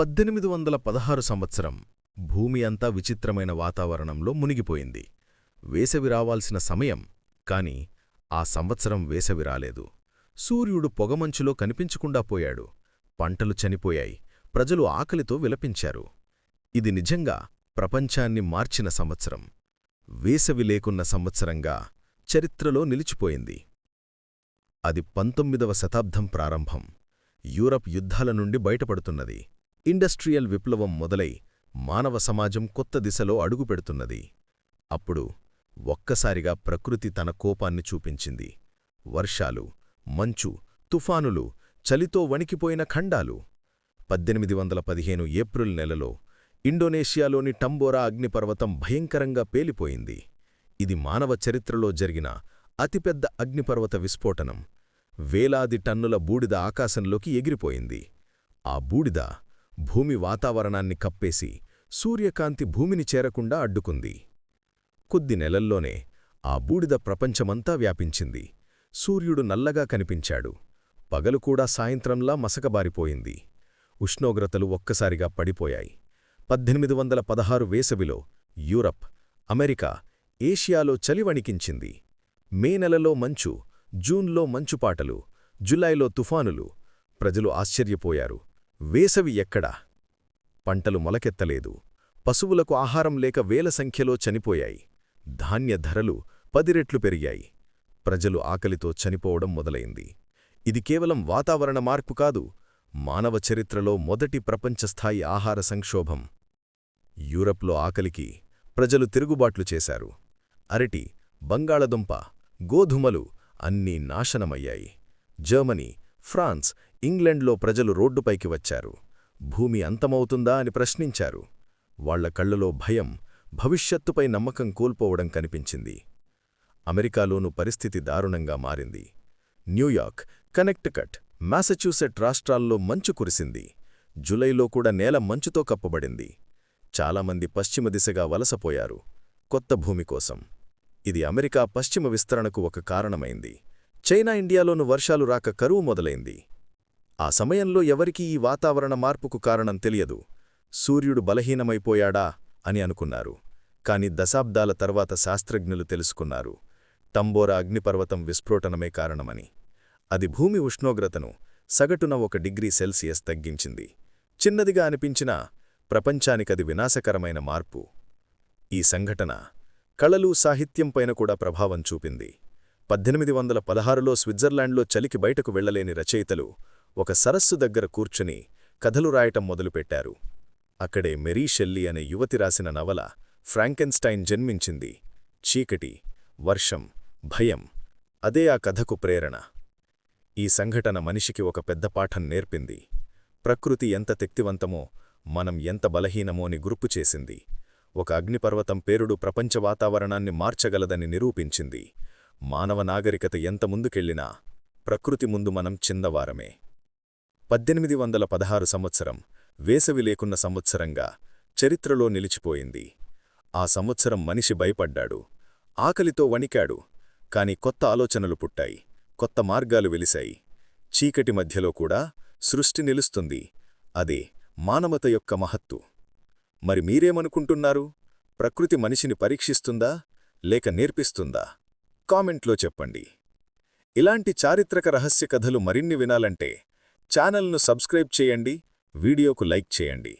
పద్దెనిమిది వందల పదహారు సంవత్సరం భూమి అంతా విచిత్రమైన వాతావరణంలో మునిగిపోయింది. వేసవి రావాల్సిన సమయం కాని ఆ సంవత్సరం వేసవి రాలేదు. సూర్యుడు పొగమంచులో కనిపించకుండా పోయాడు. పంటలు చనిపోయాయి. ప్రజలు ఆకలితో విలపించారు. ఇది నిజంగా ప్రపంచాన్ని మార్చిన సంవత్సరం. వేసవి లేకున్న సంవత్సరంగా చరిత్రలో నిలిచిపోయింది. అది పంతొమ్మిదవ శతాబ్దం ప్రారంభం. యూరప్ యుద్ధాల నుండి బయటపడుతున్నది. ఇండస్ట్రియల్ విప్లవం మొదలై మానవ సమాజం కొత్త దిశలో అడుగుపెడుతున్నది అప్పుడు ఒక్కసారిగా ప్రకృతి తన కోపాన్ని చూపించింది. వర్షాలు మంచు తుఫానులు చలితో వణికిపోయిన ఖండాలు. పద్దెనిమిది వందల పదిహేను ఏప్రిల్ నెలలో ఇండోనేషియాలోని టంబోరా అగ్నిపర్వతం భయంకరంగా పేలిపోయింది. ఇది మానవ చరిత్రలో జరిగిన అతిపెద్ద అగ్నిపర్వత విస్ఫోటనం. వేలాది టన్నుల బూడిద ఆకాశంలోకి ఎగిరిపోయింది. ఆ బూడిద భూమి వాతావరణాన్ని కప్పేసి సూర్యకాంతి భూమిని చేరకుండా అడ్డుకుంది. కొద్ది నెలల్లోనే ఆ బూడిద ప్రపంచమంతా వ్యాపించింది. సూర్యుడు నల్లగా కనిపించాడు. పగలు కూడా సాయంత్రంలా మసకబారిపోయింది. ఉష్ణోగ్రతలు ఒక్కసారిగా పడిపోయాయి. పద్దెనిమిది వందల పదహారు వేసవిలో యూరప్ అమెరికా ఏషియాలో చలి వణికించింది. మే నెలలో మంచు జూన్లో మంచుపాటలు జులైలో తుఫానులు. ప్రజలు ఆశ్చర్యపోయారు. వేసవి ఎక్కడా? పంటలు మొలకెత్తలేదు. పశువులకు ఆహారం లేక వేల సంఖ్యలో చనిపోయాయి. ధాన్య ధరలు పది రెట్లు పెరిగాయి. ప్రజలు ఆకలితో చనిపోవడం మొదలైంది. ఇది కేవలం వాతావరణ మార్పు కాదు మానవ చరిత్రలో మొదటి ప్రపంచస్థాయి ఆహార సంక్షోభం. యూరప్లో ఆకలికి ప్రజలు తిరుగుబాట్లు చేశారు. అరటి బంగాళదుంప గోధుమలు అన్నీ నాశనమయ్యాయి. జర్మనీ ఫ్రాన్స్ ఇంగ్లండ్లో ప్రజలు రోడ్డుపైకి వచ్చారు. భూమి అంతమవుతుందా అని ప్రశ్నించారు. వాళ్ళ కళ్ళలో భయం భవిష్యత్తుపై నమ్మకం కోల్పోవడం కనిపించింది. అమెరికాలోనూ పరిస్థితి దారుణంగా మారింది. న్యూయార్క్ కనెక్టికట్ మ్యాసచ్యూసెట్ రాష్ట్రాల్లో మంచు కురిసింది. జులైలో కూడా నేల మంచుతో కప్పబడింది. చాలామంది పశ్చిమ దిశగా వలసపోయారు. కొత్త భూమి కోసం. ఇది అమెరికా పశ్చిమ విస్తరణకు ఒక కారణమైంది. చైనా ఇండియాలోను వర్షాలు రాక కరువు మొదలైంది. ఆ సమయంలో ఎవరికీ ఈ వాతావరణ మార్పుకు కారణం తెలియదు. సూర్యుడు బలహీనమైపోయాడా అని అనుకున్నారు. కాని దశాబ్దాల తర్వాత శాస్త్రజ్ఞులు తెలుసుకున్నారు. టంబోరా అగ్నిపర్వతం విస్ఫోటనమే కారణమని. అది భూమి ఉష్ణోగ్రతను సగటున ఒక డిగ్రీ సెల్సియస్ తగ్గించింది. చిన్నదిగా అనిపించినా ప్రపంచానికది వినాశకరమైన మార్పు. ఈ సంఘటన కళలు సాహిత్యంపైన కూడా ప్రభావం చూపింది. పద్దెనిమిది వందల పదహారులో స్విట్జర్లాండ్లో చలికి బయటకు వెళ్ళలేని రచయితలు ఒక సరస్సు దగ్గర కూర్చుని కథలు రాయటం మొదలుపెట్టారు. అక్కడే మెరీ షెల్లీ అనే యువతి రాసిన నవల ఫ్రాంకెన్స్టైన్ జన్మించింది. చీకటి వర్షం భయం అదే ఆ కథకు ప్రేరణ. ఈ సంఘటన మనిషికి ఒక పెద్ద పాఠం నేర్పింది. ప్రకృతి ఎంత తెక్తివంతమో మనం ఎంత బలహీనమో అని గుర్పు చేసింది. ఒక అగ్నిపర్వతం పేరుడు ప్రపంచ వాతావరణాన్ని మార్చగలదని నిరూపించింది. మానవ నాగరికత ఎంత ముందుకెళ్ళినా ప్రకృతి ముందు మనం చిన్నవారమే పద్దెనిమిది వందల పదహారు సంవత్సరం వేసవి లేకున్న సంవత్సరంగా చరిత్రలో నిలిచిపోయింది. ఆ సంవత్సరం మనిషి భయపడ్డాడు. ఆకలితో వణికాడు. కాని కొత్త ఆలోచనలు పుట్టాయి. కొత్త మార్గాలు వెలిశాయి. చీకటి మధ్యలో కూడా సృష్టి నిలుస్తుంది. అదే మానవత యొక్క మహత్తు. మరి మీరేమనుకుంటున్నారు? ప్రకృతి మనిషిని పరీక్షిస్తుందా? లేక నేర్పిస్తుందా? కామెంట్లో చెప్పండి. ఇలాంటి చారిత్రక రహస్య కథలు మరిన్ని వినాలంటే ఛానల్ను సబ్స్క్రైబ్ చేయండి వీడియోకు లైక్ చేయండి.